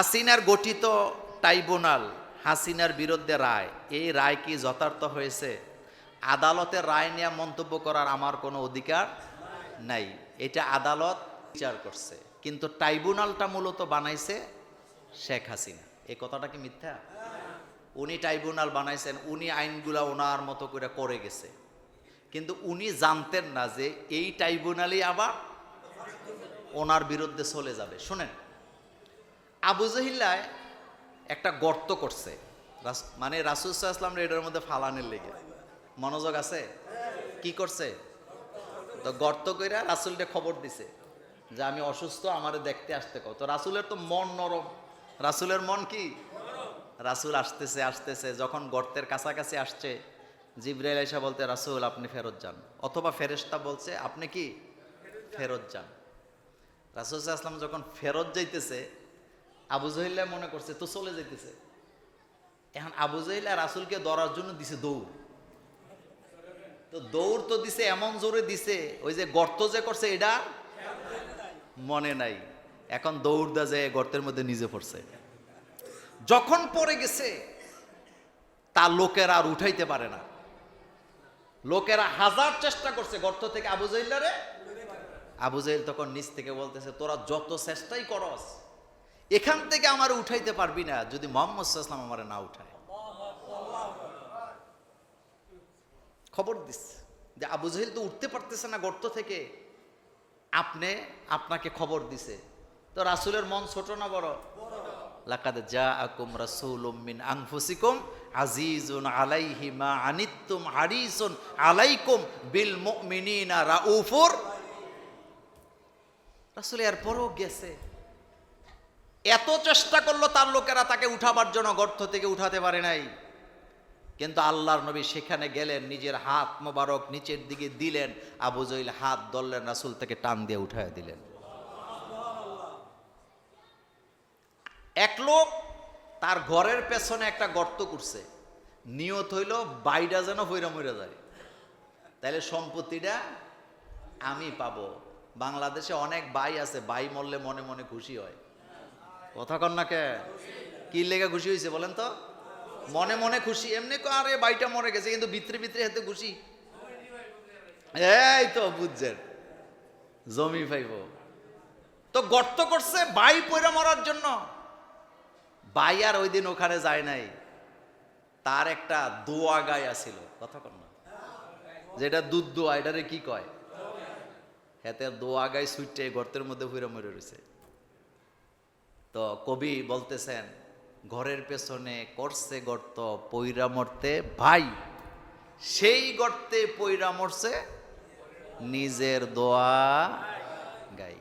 হাসিনার গঠিত ট্রাইব্যুনাল, হাসিনার বিরুদ্ধে রায়। এই রায় কি যথার্থ হয়েছে? আদালতের রায় নিয়ে মন্তব্য করার আমার কোনো অধিকার নাই। এটা আদালত বিচার করছে। কিন্তু ট্রাইব্যুনালটা মূলত বানাইছে শেখ হাসিনা। এই কথাটা কি মিথ্যা? উনি ট্রাইব্যুনাল বানাইছেন, উনি আইনগুলা ওনার মতো করে করে গেছে। কিন্তু উনি জানতেন না যে এই ট্রাইব্যুনালই আবার ওনার বিরুদ্ধে চলে যাবে। শুনেন আবু জহিল্লায় একটা গর্ত করছে। মানে রাসুসাল্লাম এটার মধ্যে ফালানের লেগে। মনোযোগ আছে? কি করছে? তো গর্ত কইরা রাসুলকে খবর দিছে যে আমি অসুস্থ, আমারে দেখতে আসতে কও। তো রাসুলের তো মন নরম। রাসুলের মন কি? রাসুল আসতেছে আসতেছে। যখন গর্তের কাছাকাছি আসছে, জিব্রাইল এসে বলতে, রাসুল, আপনি ফেরত যান। অথবা ফেরেস্তা বলছে, আপনি কি? ফেরত যান। রাসুল আসলাম যখন ফেরত যাইতেছে আবু জহিল্লা মনে করছে, তো চলে যাইতেছে। এখন আবু জহিল্লা রাসুলকে ধরার জন্য দিছে দৌড়। তো দৌড় তো দিছে, এমন জোরে দিছে, ওই যে গর্ত যে করছে, এটা মনে নাই। এখন দৌড় দা যে গর্তের মধ্যে নিজে পড়ছে। যখন পড়ে গেছে, তা লোকেরা আর উঠাইতে পারে না। লোকেরা হাজার চেষ্টা করছে গর্ত থেকে আবু জহিল্লারে। আবু জাহিল তখন নিচ থেকে বলতেছে, তোরা যত চেষ্টাই করস এখান থেকে আমার উঠাইতে পারবি না যদি মোহাম্মদ সাল্লাম আমার না উঠায়। খবর দিস। যে আবু জাহিল তো উঠতে পারতেছে না গর্ত থেকে। আপনি আপনাকে খবর দিছে। তো রাসুলের মন ছোট না বড়? লাকাদ জা আকুম রাসূলুম মিন আনফুসিকুম আজিজুন আলাইহি মা আনিত্তুম হারিসুন আলাইকুম বিল মুমিনিনা রাউফুর। রাসূল এরপরও গেছে। এত চেষ্টা করল তার লোকেরা তাকে উঠাবার জন্য, গর্ত থেকে উঠাতে পারে নাই। কিন্তু আল্লাহর নবী সেখানে গেলেন, নিজের হাত মোবারক নিচের দিকে দিলেন, আবু জহিল হাত ধরলেন, রাসুল থেকে টান দিয়ে উঠায় দিলেন। এক লোক তার ঘরের পেছনে একটা গর্ত করছে। নিয়ত হইল বাইটা যেন হইরা মইরা যায়। তাহলে সম্পত্তিটা আমি পাবো। বাংলাদেশে অনেক বাই আছে বাই মরলে মনে মনে খুশি হয়। কথা কন না কে? কি লেগে খুশি হয়েছে বলেন তো? মনে মনে খুশি, এমনি আরে বাইটা মরে গেছে, কিন্তু ভিতরে ভিতরে হাতে খুশি? এই তো বুঝছেন, জমি পাইব। তো গর্ত করছে বাই পয়রা মরার জন্য। বাই আর ওই দিন ওখানে যায় নাই। তার একটা দোয়া গায় আছিল, কথা কন না? যেটা দুধ দোয়া, এটারে কি কয়? হাতে দোয়া গায়ে সুইটে গর্তের মধ্যে ফুইরা মরে রয়েছে তো কবি বলতেছেন, ঘরের পেছনে করছে গর্ত পৈরা মরতে ভাই। সেই গর্তে পৈরা মরছে নিজের দোয়া গাই।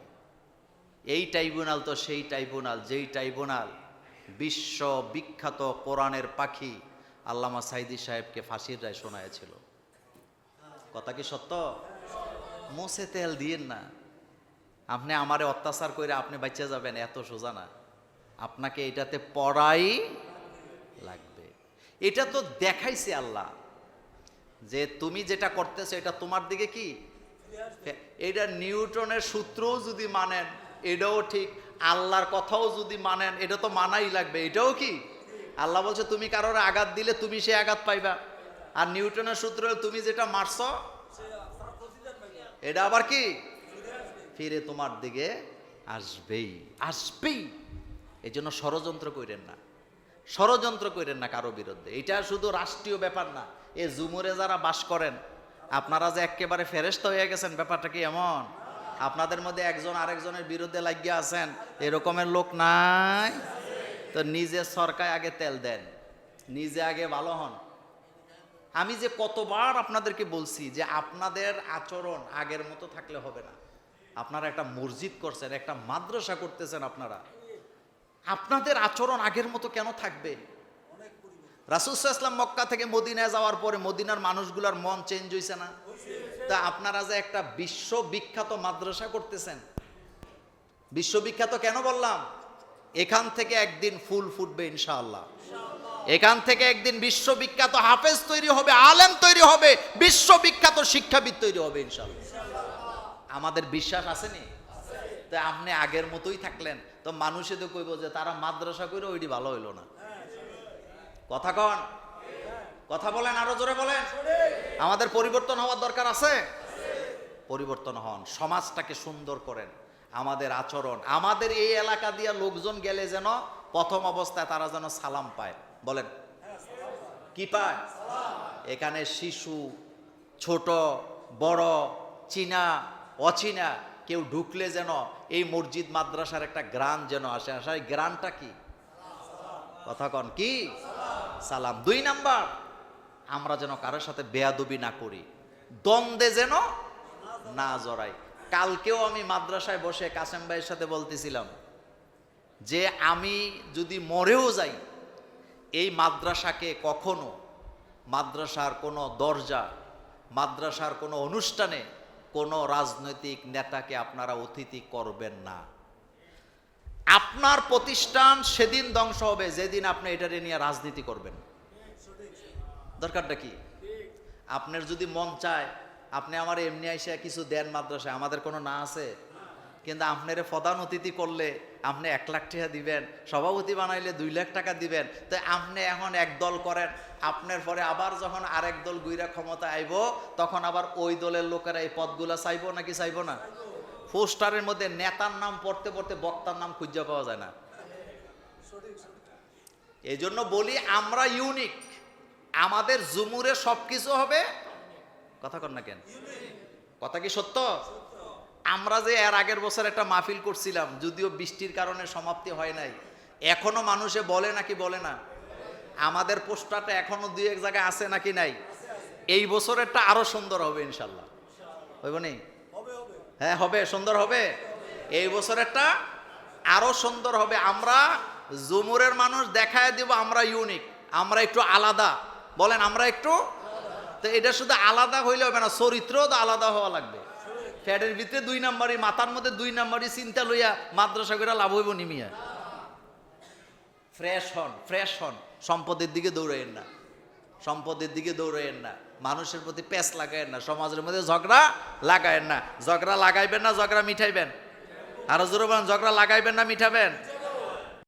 এই ট্রাইব্যুনাল তো সেই ট্রাইব্যুনাল, যেই ট্রাইব্যুনাল বিশ্ব বিখ্যাত কোরআনের পাখি আল্লামা সাইদি সাহেবকে ফাঁসির রায় শোনায়ছিল কথা কি সত্য? মোসে তেল দিয়েন না। আপনি আমারে অত্যাচার করে আপনি বাচ্চা যাবেন, এত সোজা না। আপনাকে এটাতে পড়াই লাগবে। এটা তো দেখাইছে আল্লাহ যে তুমি যেটা করতেছো, এটা তোমার দিকে কি? এটা নিউটনের সূত্রও যদি মানেন, এটাও ঠিক। আল্লাহর কথাও যদি মানেন, এটা তো মানাই লাগবে। এটাও কি? আল্লাহ বলছে, তুমি কারোর আঘাত দিলে তুমি সে আঘাত পাইবা। আর নিউটনের সূত্র তুমি যেটা মারছ, এটা আবার কি? ফিরে তোমার দিকে আসবেই। আসবেই। এই জন্য ষড়যন্ত্র করেন না। ষড়যন্ত্র করেন না কারও বিরুদ্ধে। এটা শুধু রাষ্ট্রীয় ব্যাপার না। এ জুমুরে যারা বাস করেন, আপনারা যে একেবারে ফেরেস্ত হয়ে গেছেন, ব্যাপারটা কি এমন? আপনাদের মধ্যে একজন আরেকজনের বিরুদ্ধে লাগিয়ে আছেন, এরকমের লোক নাই? তো নিজে সরকার আগে তেল দেন, নিজে আগে ভালো হন। আমি যে কতবার আপনাদেরকে বলছি যে আপনাদের আচরণ আগের মতো থাকলে হবে না। আপনারা একটা মসজিদ করছেন, একটা মাদ্রাসা করতেছেন আপনারা। আপনাদের আচরণ আগের মতো কেন থাকবে? রাসুসাল্লাম মক্কা থেকে মদিনায় যাওয়ার পরে মদিনার মানুষগুলোর মন চেঞ্জ হয়েছে না? তা আপনারা যে একটা বিশ্ববিখ্যাত মাদ্রাসা করতেছেন, বিশ্ববিখ্যাত কেন বললাম? এখান থেকে একদিন ফুল ফুটবে ইনশাআল্লাহ। এখান থেকে একদিন বিশ্ববিখ্যাত হাফেজ তৈরি হবে, আলেম তৈরি হবে, বিশ্ববিখ্যাত শিক্ষাবিদ তৈরি হবে ইনশাআল্লাহ। আমাদের বিশ্বাস আসেনি তো আপনি আগের মতোই থাকলেন, তো মানুষে তো কইব যে তারা মাদ্রাসা করে ওইটি ভালো হইল না। কথা কন? কথা বলেন, আরও জোরে বলেন। আমাদের পরিবর্তন হওয়ার দরকার আছে? পরিবর্তন হন, সমাজটাকে সুন্দর করেন, আমাদের আচরণ, আমাদের এই এলাকা দিয়ে লোকজন গেলে যেন প্রথম অবস্থায় তারা যেন সালাম পায়। বলেন। কি পায়? এখানে শিশু, ছোট, বড়, চীনা, অচীনা কেউ ঢুকলে যেন এই মসজিদ মাদ্রাসার একটা গ্রান যেন আসে। আসা গ্রানটা কি? কথা কন, কি? সালাম। দুই নাম্বার, আমরা যেন কারোর সাথে বেয়াদবি না করি, দ্বন্দ্বে যেন না জড়াই। কালকেও আমি মাদ্রাসায় বসে কাসেম ভাইয়ের সাথে বলতেছিলাম যে, আমি যদি মরেও যাই, এই মাদ্রাসাকে কখনো, মাদ্রাসার কোনো দরজা, মাদ্রাসার কোনো অনুষ্ঠানে কোনো রাজনৈতিক নেতাকে আপনারা অতিথি করবেন না। আপনার প্রতিষ্ঠান সেদিন ধ্বংস হবে, যেদিন আপনি এটা নিয়ে রাজনীতি করবেন। দরকারটা কি? আপনার যদি মন চায়, আপনি আমার এমনি আইসা কিছু দেন মাদ্রাসায়, আমাদের কোনো না আছে? কিন্তু আপনারে প্রধান অতিথি করলে আপনি এক লাখ টাকা দিবেন, সভাপতি বানাইলে দুই লাখ টাকা দিবেন, তো আপনি এখন এক দল করেন, আপনার পরে আবার যখন আরেক দল গুইরা ক্ষমতা আইব, তখন আবার ওই দলের লোকেরা এই পদগুলা চাইব নাকি চাইব না? পোস্টারের মধ্যে নেতার নাম পড়তে পড়তে বক্তার নাম খুঁজে পাওয়া যায় না। এই জন্য বলি আমরা ইউনিক আমাদের জুমুরে সব কিছু হবে, কথা কর না কেন? কথা কি সত্য? আমরা যে এর আগের বছর একটা মাহফিল করছিলাম যদিও বৃষ্টির কারণে সমাপ্তি হয় নাই। এখনও মানুষে বলে নাকি বলে না? আমাদের পোস্টারটা এখনও দুই এক জায়গায় আছে নাকি নাই? এই বছরেরটা আরও সুন্দর হবে ইনশাল্লাহ। হইব নি? হ্যাঁ হবে সুন্দর হবে। এই বছরেরটা আরও সুন্দর হবে। আমরা জুমুরের মানুষ দেখায় দিব আমরা ইউনিক আমরা একটু আলাদা। বলেন আমরা একটু? তো এটা শুধু আলাদা হইলে হবে না চরিত্রও তো আলাদা হওয়া লাগবে। ফ্যাটের ভিতরে দুই নাম্বারই, মাথার মধ্যে দুই নাম্বারই চিন্তা লইয়া মাদ্রাসা করে লাভ হইব নিমিয়া ফ্রেশ হন ফ্রেশ হন। সম্পদের দিকে দৌড়াইয়েন না। সম্পদের দিকে দৌড়াইয়েন না। মানুষের প্রতি প্যাচ লাগাইয়েন না। সমাজের মধ্যে ঝগড়া লাগাইয়েন না। ঝগড়া লাগাইবেন না, ঝগড়া মিঠাইবেন। আরও জোর ঝগড়া লাগাইবেন না, মিঠাবেন?